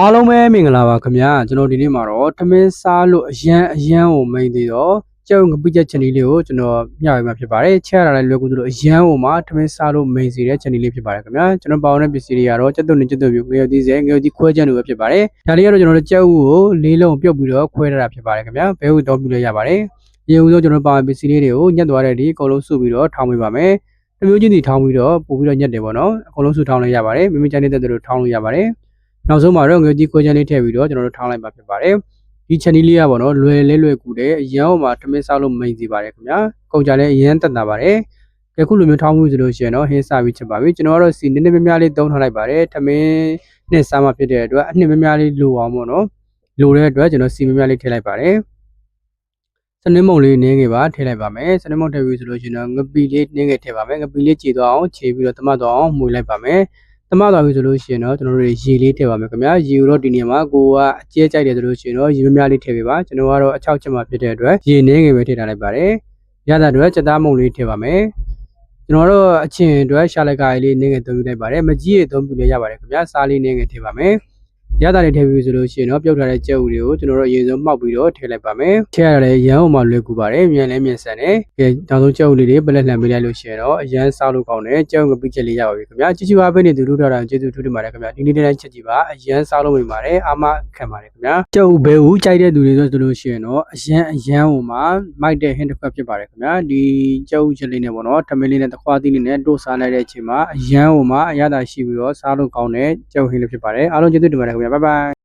အားလုံးပဲမင်္ဂလာပါခင်ဗျာကျွန်တော်ဒီနေ့မှာတော့ထမင်းစားလို့အရန်အရန်ကိုမိန်သေးတော့ကြောက်ငပိချက်ချန်နီလေးကိုကျွန်တော်မျှဝေမှာဖြစ်ပါတယ်ချက်ရတာလည်းလွယ်ကူသလိုအရန်ကိုမှထမင်းစားလို့မိန်စီတဲ့ချန်နီလေးဖြစ်ပါတယ်ခင်ဗျာကျွန်တော်ပါဝင်တဲ့ပစ္စည်းတွေကတော့ချက်သွန်းနေချက်သွန်းပြငရုတ်သီးစဲငရုတ်သီးခွဲချက်လိုပဲဖြစ်ပါတယ်ဒါလေးကတော့ကျွန်တော်တို့ကြောက်ဦးကိုလေးလုံးပြုတ်ပြီးတော့ခွဲထားတာဖြစ်ပါတယ်ခင်ဗျာဘဲဥတော့ပြလို့ရပါတယ်ရေဦးဆုံးကျွန်တော်ပါဝင်ပစ္စည်းလေးတွေကိုညှက်သွားတဲ့ဒီအကုန်လုံးစုပြီးတော့ထောင်းပေးပါမယ်တမျိုးချင်းစီထောင်းပြီးတော့ပို့ပြီးတော့ညှက်တယ်ပေါ့နော်အကုန်လုံးစုထောင်းလို့ရပါတယ်မိမိချန်နေတဲ့တူထောင်းလို့ရပါတယ် နောက်ဆုံးမှာတော့ငွေကြီးခွဲချမ်းလေးထည့်ပြီးတော့ကျွန်တော်တို့ထောင်းလိုက်ပါဖြစ်ပါတယ်ဒီ channel လေးကပေါ့နော်လွယ်လဲလွယ်ကူတယ်အရန်ဟိုမှာထမင်းစားလို့မိန်စီပါတယ်ခင်ဗျာကုန်ကြလဲအရန်တက်တာပါတယ်ကြခုလိုမျိုးထောင်းမှုဆိုလို့ရှိရင်တော့ဟင်းစားပြီးချက်ပါပြီကျွန်တော်ကတော့စီနည်းနည်းများများလေးသုံးထားလိုက်ပါတယ်ထမင်းနဲ့စားမှဖြစ်တဲ့အတွက်အနှစ်များများလေးလိုအောင်ပေါ့နော်လိုတဲ့အတွက်ကျွန်တော်စီများများလေးထည့်လိုက်ပါတယ်စနစ်မုံလေးနင်းငယ်ပါထည့်လိုက်ပါမယ်စနစ်မုံထည့်ပြီးဆိုလို့ရှိရင်တော့ငပီလေးနင်းငယ်ထည့်ပါမယ်ငပီလေးကြည်သွားအောင်ခြေပြီးတော့တမတ်သွားအောင်မှုလိုက်ပါမယ် တမသွားပြီဆိုလို့ရှိရင်တော့ကျွန်တော်တို့ရေလေးထည့်ပါမယ်ခင်ဗျာရေကိုတော့ဒီနေရာမှာကိုကအကျဲကြိုက်တယ်ဆိုလို့ရှိရင်တော့ရေမများလေးထည့်ပေးပါကျွန်တော်ကတော့အချောက်ချက်မှဖြစ်တဲ့အတွက်ရေနည်းငယ်ပဲထည့်ထားလိုက်ပါတယ်ရတဲ့အတွက်စက်သားမုံလေးထည့်ပါမယ်ကျွန်တော်တို့အချင်းအတွက်ရှာလိုက်ကားလေးနည်းငယ်သုံးပြလိုက်ပါတယ်မကြီးရေသုံးပြလည်းရပါတယ်ခင်ဗျာစားလေးနည်းငယ်ထည့်ပါမယ် ရတာလေးထည့်ပြီးဆိုလို့ရှိရင်တော့ပြုတ်ထားတဲ့ကြက်ဥတွေကိုကျွန်တော်တို့အရင်ဆုံးမှောက်ပြီးတော့ထည့်လိုက်ပါမယ်ထည့်ရတယ်ရမ်းအောင်မှလွယ်ကူပါတယ်မြန်လည်းမြန်ဆန်တယ်ကဲနောက်ဆုံးကြက်ဥလေးတွေပလက်လှန်ပေးလိုက်လို့ရှိရင်တော့အရန်စားလို့ကောင်းတယ်ကြက်ဥငပိချက်လေးရပါပြီခင်ဗျာကြည့်ကြည့်ပါပဲနေသူတို့ထားတာကျေးဇူးထူးတင်ပါတယ်ခင်ဗျာဒီနေ့တည်းတိုင်းချက်ကြည့်ပါအရန်စားလို့မိပါတယ်အာမခံပါတယ်ခင်ဗျာကြက်ဥဘဲဥကြိုက်တဲ့သူတွေဆိုလို့ရှိရင်တော့အရန်အရန်ဟိုမှာမိုက်တဲ့ဟင်းတစ်ခွက်ဖြစ်ပါတယ်ခင်ဗျာဒီကြက်ဥချက်လေးနဲ့ပေါ့နော်ထမင်းလေးနဲ့တခွားသီးလေးနဲ့တို့စားလိုက်တဲ့အချိန်မှာအရန်ဟိုမှာအရသာရှိပြီးတော့စားလို့ကောင်းတဲ့ကြက်ဥဟင်းလေးဖြစ်ပါတယ်အားလုံးကျေးဇူးတင်ပါတယ်ခင်ဗျာဘိုင်ဘိုင်